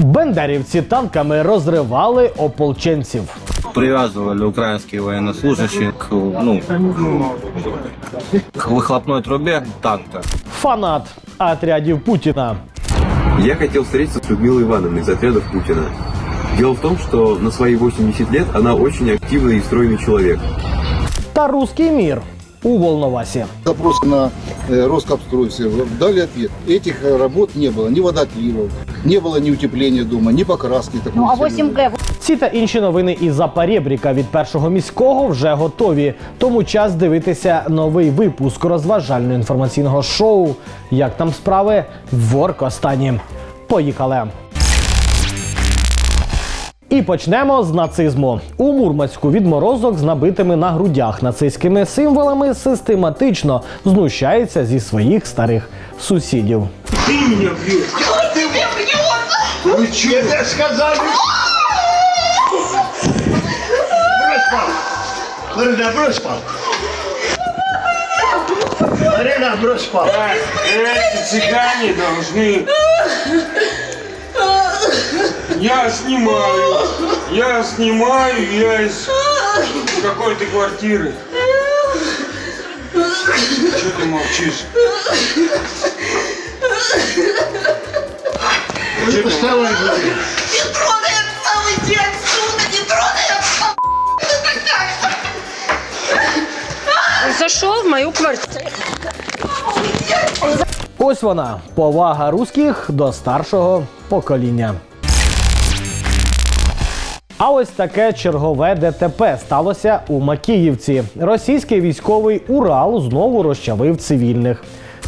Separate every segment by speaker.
Speaker 1: Бендерівці танками розривали ополченців.
Speaker 2: привязывали украинские военнослужащие к, ну, к выхлопной трубе танка.
Speaker 1: Фанат отрядів Путіна.
Speaker 3: Я хотел встретиться с Людмилой Ивановной из отрядов Путина. Дело в том, что на свои 80 лет она очень активный и стройный человек.
Speaker 1: Та руський мір у Волновасі.
Speaker 4: Запрос на э, Роскапстрой все дали ответ. Этих э, работ не было, ни водотливов, не было ни утепления дома, ни покраски. такой
Speaker 5: Ну а
Speaker 4: сильной.
Speaker 5: 8Г
Speaker 1: Ці та інші новини із Запорєбріка від першого міського вже готові. Тому час дивитися новий випуск розважально-інформаційного шоу. Як там справи в Воркостані. Поїхали. І почнемо з нацизму. У Мурманську відморозок з набитими на грудях нацистськими символами систематично знущається зі своїх старих сусідів.
Speaker 6: Марина, брось палку. Марина, брось палку.
Speaker 7: Эти цыгане должны... Я снимаю. Я снимаю, я из какой-то квартиры. Что ты молчишь? Что ты
Speaker 6: Вставай, говори.
Speaker 8: Не трогай отца, иди отсюда, не трогай отца.
Speaker 5: зашел в мою квартиру.
Speaker 1: Ось вона повага руських до старшого покоління. А ось таке чергове ДТП сталося у Макіївці. Російський військовий Урал знову розчавив цивільних.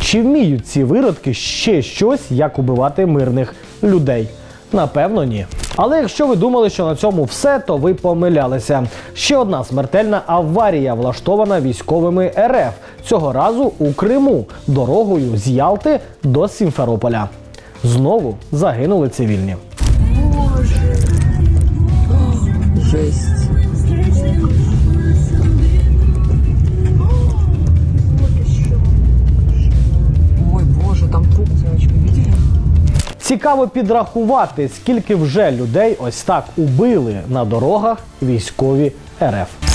Speaker 1: Чи вміють ці виродки ще щось, як убивати мирних людей? Напевно, ні. Але якщо ви думали, що на цьому все, то ви помилялися. Ще одна смертельна аварія влаштована військовими РФ цього разу у Криму дорогою з Ялти до Сімферополя. Знову загинули цивільні.
Speaker 9: Ой, боже, там труп, девочка, видели?
Speaker 1: Цікаво підрахувати, скільки вже людей ось так убили на дорогах військові РФ.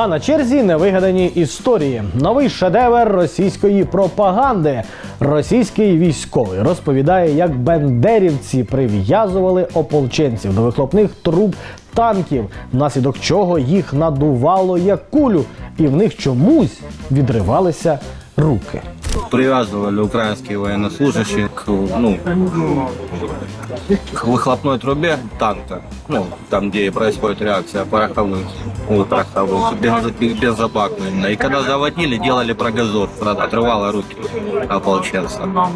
Speaker 1: А на черзі невигадані історії. Новий шедевр російської пропаганди. Російський військовий розповідає, як бендерівці прив'язували ополченців до вихлопних труб танків, внаслідок чого їх надувало як кулю, і в них чомусь відривалися руки.
Speaker 2: Привязывали украинские военнослужащие к, ну, к выхлопной трубе танка. Ну, там, где происходит реакция пороховых, ой, пороховых, бензо- бензобак. И когда заводили, делали прогазор, отрывало руки ополченцам.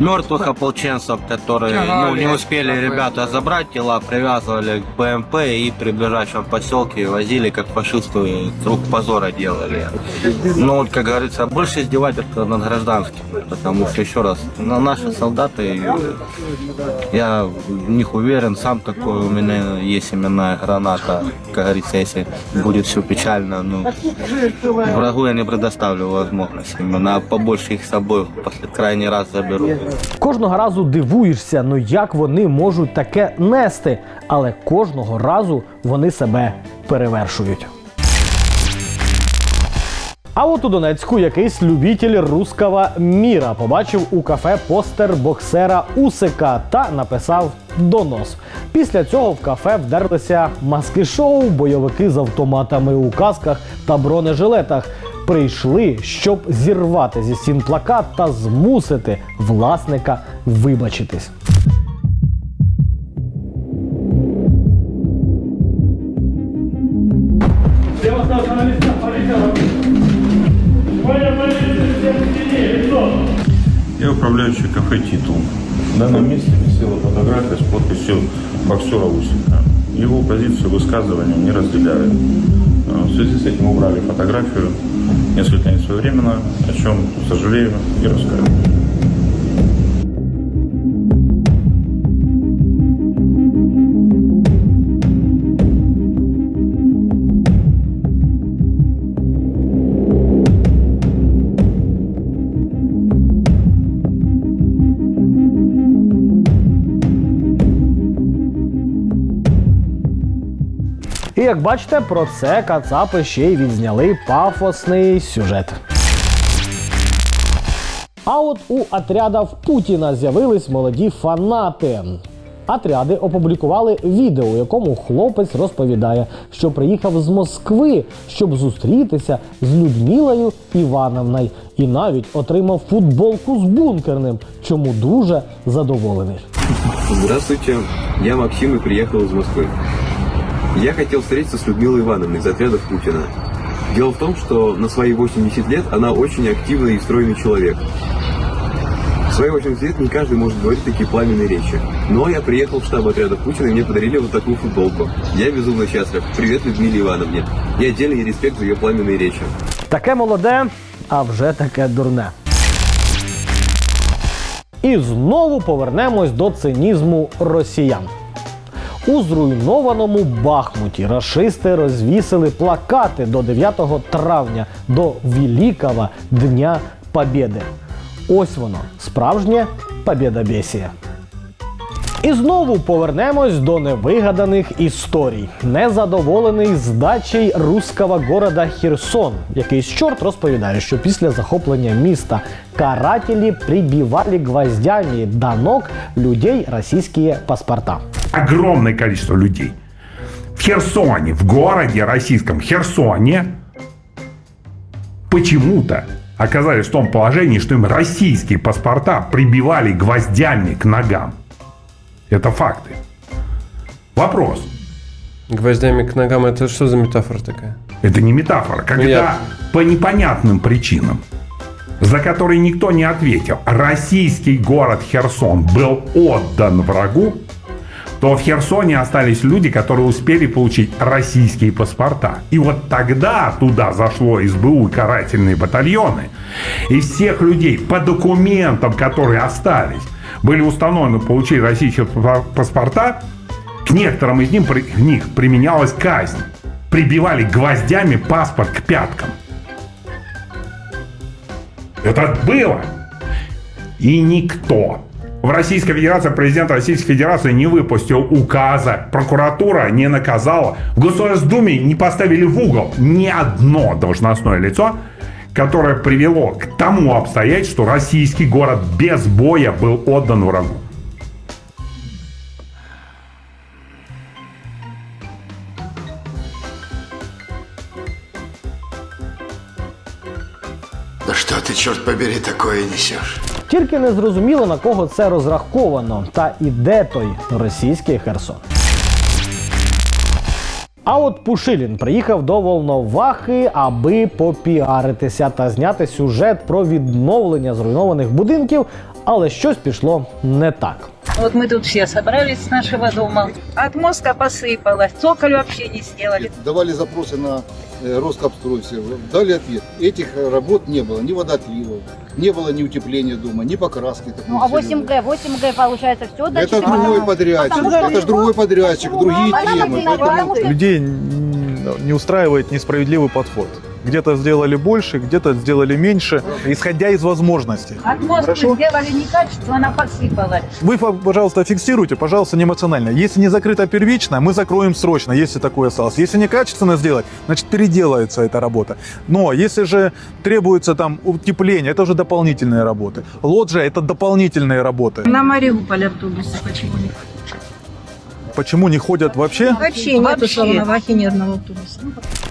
Speaker 2: Мертвых ополченцев, которые ну, не успели ребята забрать тела, привязывали к БМП и при ближайшем поселке возили, как фашисты круг позора делали. Ну, вот, как говорится, больше издевательства над гражданским, потому что, еще раз, на наши солдаты, я в них уверен, сам такой, у меня есть именная граната, как говорится, если будет все печально, ну, врагу я не предоставлю возможность, именно, побольше их с собой после крайний раз заберу.
Speaker 1: Кожного разу дивуєшся, ну як вони можуть таке нести, але кожного разу вони себе перевершують. А от у Донецьку якийсь любитель руского міра побачив у кафе постер боксера Усика та написав донос. Після цього в кафе вдерлися маски шоу, бойовики з автоматами у касках та бронежилетах. Прийшли, щоб зірвати зі стін плакат та змусити власника вибачитись.
Speaker 10: Управляющий кафе «Титул». В данном месте висела фотография с подписью боксера Усика. Его позицию высказывания не разделяю. Э, В связи с этим убрали фотографию несколько несвоевременно, о чем сожалею и раскаиваюсь.
Speaker 1: І як бачите, про це Кацапи ще й відзняли пафосний сюжет. А от у отрядів Путіна з'явились молоді фанати. Отряди опублікували відео, у якому хлопець розповідає, що приїхав з Москви, щоб зустрітися з Людмилою Івановною, і навіть отримав футболку з бункерним, чому дуже задоволений.
Speaker 3: Здравствуйте, я Максим и приехал из Москвы. Я хотел встретиться с Людмилой Ивановной из отрядов Путина. Дело в том, что на свои 80 лет она очень активный и стройный человек. В свои 80 лет не каждый может говорить такие пламенные речи. Но я приехал в штаб отряда Путина, и мне подарили вот такую футболку. Я безумно счастлив. Привет Людмиле Ивановне. И отдельный респект за ее пламенные речи.
Speaker 1: Таке молоде, а вже таке дурне. І знову повернемось до цинізму росіян. У зруйнованому Бахмуті рашисти розвісили плакати до 9 травня до Великого Дня Побєди. Ось воно, справжнє побєдобєсія. І знову повернемось до невигаданих історій. Незадоволений здачею руського города Херсон. Якийсь чорт розповідає, що після захоплення міста карателі прибивали гвоздями до ног людей російські паспорта.
Speaker 5: огромное количество людей в Херсоне, в городе российском Херсоне, почему-то оказались в том положении, что им российские паспорта прибивали гвоздями к ногам. Это факты. Вопрос.
Speaker 7: Гвоздями к ногам это что за метафора такая?
Speaker 5: Это не метафора. Когда
Speaker 7: я-
Speaker 5: по непонятным причинам, за которые никто не ответил, российский город Херсон был отдан врагу, то в Херсоне остались люди, которые успели получить российские паспорта. И вот тогда туда зашло СБУ и карательные батальоны. И всех людей по документам, которые остались, были установлены получить российские па- паспорта, к некоторым из них, при- них применялась казнь. Прибивали гвоздями паспорт к пяткам. Это было. И никто. В Российской Федерации президент Российской Федерации не выпустил указа, прокуратура не наказала, в Государственной Думе не поставили в угол ни одно должностное лицо, которое привело к тому обстоятельству, что российский город без боя был отдан врагу.
Speaker 6: Да что ты, черт побери, такое несешь?
Speaker 1: Тільки не зрозуміло на кого це розраховано, та і де той російський Херсон. А от Пушилін приїхав до Волновахи, аби попіаритися та зняти сюжет про відновлення зруйнованих будинків, але щось пішло не так.
Speaker 8: Вот мы тут все собрались с нашего дома. От мозга посыпалось. Цоколь вообще не сделали.
Speaker 4: Давали запросы на э, Роскапстрой, все, дали ответ. Этих работ не было, ни водоотливов, не было ни утепления дома, ни покраски.
Speaker 11: Ну, а
Speaker 4: сильной.
Speaker 11: 8Г, 8Г получается все до
Speaker 4: Это другой подрядчик, это же другой подрядчик, другие темы. Поэтому
Speaker 12: Людей не устраивает несправедливый подход. Где-то сделали больше, где-то сделали меньше, исходя из возможностей.
Speaker 8: От мозга сделали некачественно, она посыпалась.
Speaker 12: Вы, пожалуйста, фиксируйте, пожалуйста, не эмоционально. Если не закрыто первично, мы закроем срочно, если такое осталось. Если некачественно сделать, значит переделается эта работа. Но если же требуется там утепление, это уже дополнительные работы. Лоджия – это дополнительные работы.
Speaker 8: На Мариуполь автобусы почему не
Speaker 12: Почему не ходят вообще?
Speaker 8: Вообще нету Солоновахи ни одного автобуса.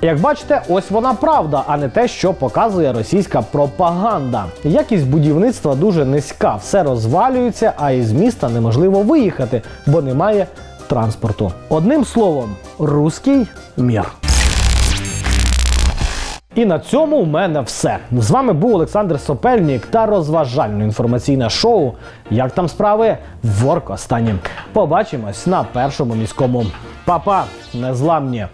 Speaker 1: Як бачите, ось вона правда, а не те, що показує російська пропаганда. Якість будівництва дуже низька, все розвалюється, а із міста неможливо виїхати, бо немає транспорту. Одним словом, руський мір. І на цьому у мене все. З вами був Олександр Сопельнік та розважально-інформаційне шоу. Як там справи? В Воркостані. Побачимось на першому міському. Па-па, незламні!